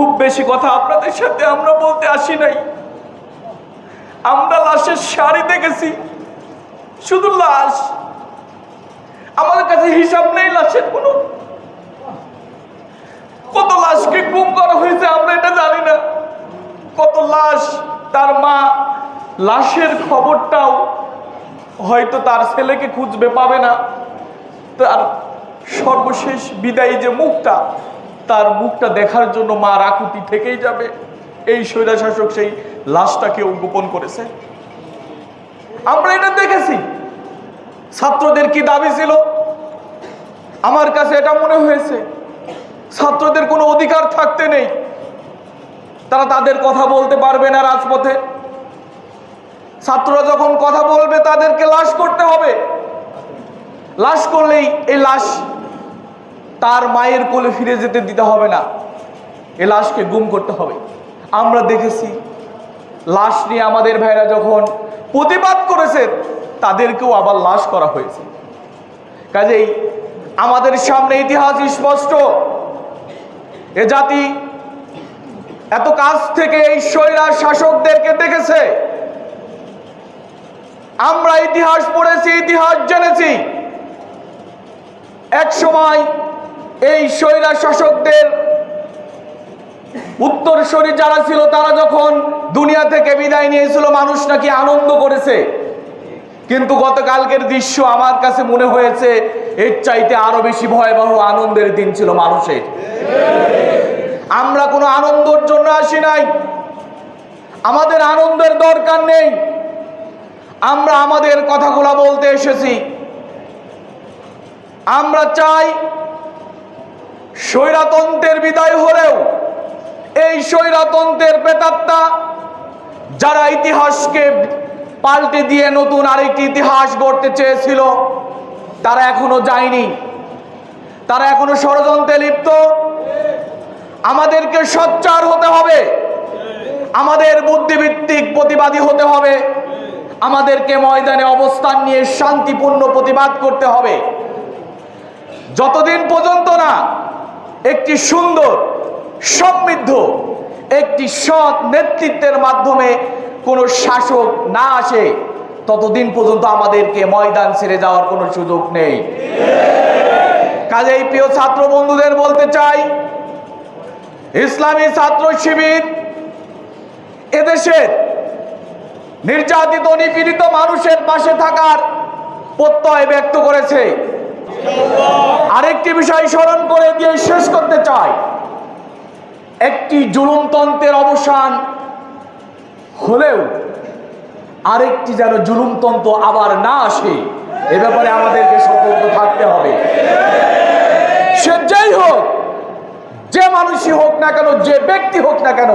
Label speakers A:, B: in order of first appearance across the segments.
A: খুব বেশি কথা আপনাদের সাথে আমরা বলতে আসি নাই। আমরা লাশের শাড়ি দেখেছি। শুধু লাশ। আমাদের কাছে হিসাব নেই লাশের কোনো। কত লাশকে গুম করা হয়েছে আমরা এটা জানি না। কত লাশ তার মা লাশের খবরটাও হয়তো তার ছেলেকে খুঁজবে, পাবে না। তার সর্বশেষ বিদায়ী যে মুখটা তার মুখটা দেখার জন্য মা রাকুটি থেকেই যাবে। এই স্বৈরাশাসক সেই লাশটাকেও গোপন করেছে। আমরা এটা দেখেছি। ছাত্রদের কি দাবি ছিল? আমার কাছে এটা মনে হয়েছে। ছাত্রদের কোনো অধিকার থাকতে নেই। তারা তাদের কথা বলতে পারবে না রাজপথে। ছাত্ররা যখন কথা বলবে, তাদেরকে লাশ করতে হবে। লাশ করলেই এই লাশ তার মায়ের কোলে ফিরে যেতে দিতে হবে না। এ লাশকে গুম করতে হবে। আমরা দেখেছি, লাশ নিয়ে আমাদের ভাইরা যখন প্রতিবাদ করেছে, তাদেরকেও আবার লাশ করা হয়েছে। কাজেই আমাদের সামনে ইতিহাস স্পষ্ট। এ জাতি এত কাছ থেকে এই স্বৈরা শাসকদেরকে দেখেছে। আমরা ইতিহাস পড়েছি, ইতিহাস জেনেছি। এক সময় এই স্বৈরা শাসকদের উত্তরসূরি যারা ছিল, তারা যখন দুনিয়া থেকে বিদায় নিয়েছিল, মানুষ নাকি আনন্দ করেছে। কিন্তু গতকালকের দৃশ্য আমার কাছে মনে হয়েছে, এর চাইতে আরও বেশি ভয়াবহ আনন্দের দিন ছিল মানুষের। আমরা কোনো আনন্দের জন্য আসি নাই। আমাদের আনন্দের দরকার নেই। আমরা আমাদের কথাগুলো বলতে এসেছি। আমরা চাই স্বৈরাতন্ত্রের বিদায় হলেও এই স্বৈরাতন্ত্রের প্রেতাত্মা যারা ইতিহাসকে পাল্টে দিয়ে নতুন আরেকটি ইতিহাস গড়তে চেয়েছিল, তারা এখনও যায়নি। তারা এখনও ষড়যন্ত্রে লিপ্ত। আমাদেরকে সোচ্চার হতে হবে। আমাদের বুদ্ধিভিত্তিক প্রতিবাদী হতে হবে। আমাদেরকে ময়দানে অবস্থান নিয়ে শান্তিপূর্ণ প্রতিবাদ করতে হবে। যতদিন পর্যন্ত না একটি সুন্দর, সমৃদ্ধ, একটি সৎ নেতৃত্বের মাধ্যমে কোনো শাসক না আসে, ততদিন পর্যন্ত আমাদেরকে ময়দান ছেড়ে যাওয়ার কোনো সুযোগ নেই। কাজেই প্রিয় ছাত্র বন্ধুদের বলতে চাই, ইসলামী ছাত্র শিবির এদেশের নির্যাতিত, নিপীড়িত মানুষের পাশে থাকার প্রত্যয় ব্যক্ত করেছে। আরেকটি বিষয় স্মরণ করে দিয়ে শেষ করতে চাই। একটি জুলুমতন্ত্রের অবসান হলেও আরেকটি যেন জুলুমতন্ত্র আবার না আসে, এ ব্যাপারে আমাদেরকে সতর্ক থাকতে হবে। সে যেই হোক, যে মানুষই হোক না কেন, যে ব্যক্তি হোক না কেন,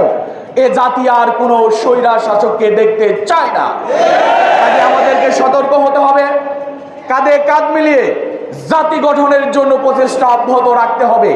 A: এ জাতি আর কোনো স্বৈরা শাসককে দেখতে চায় না। আমাদেরকে সতর্ক হতে হবে। কাঁধে কাঁধ মিলিয়ে জাতি গঠনের জন্য প্রচেষ্টা অব্যাহত রাখতে হবে।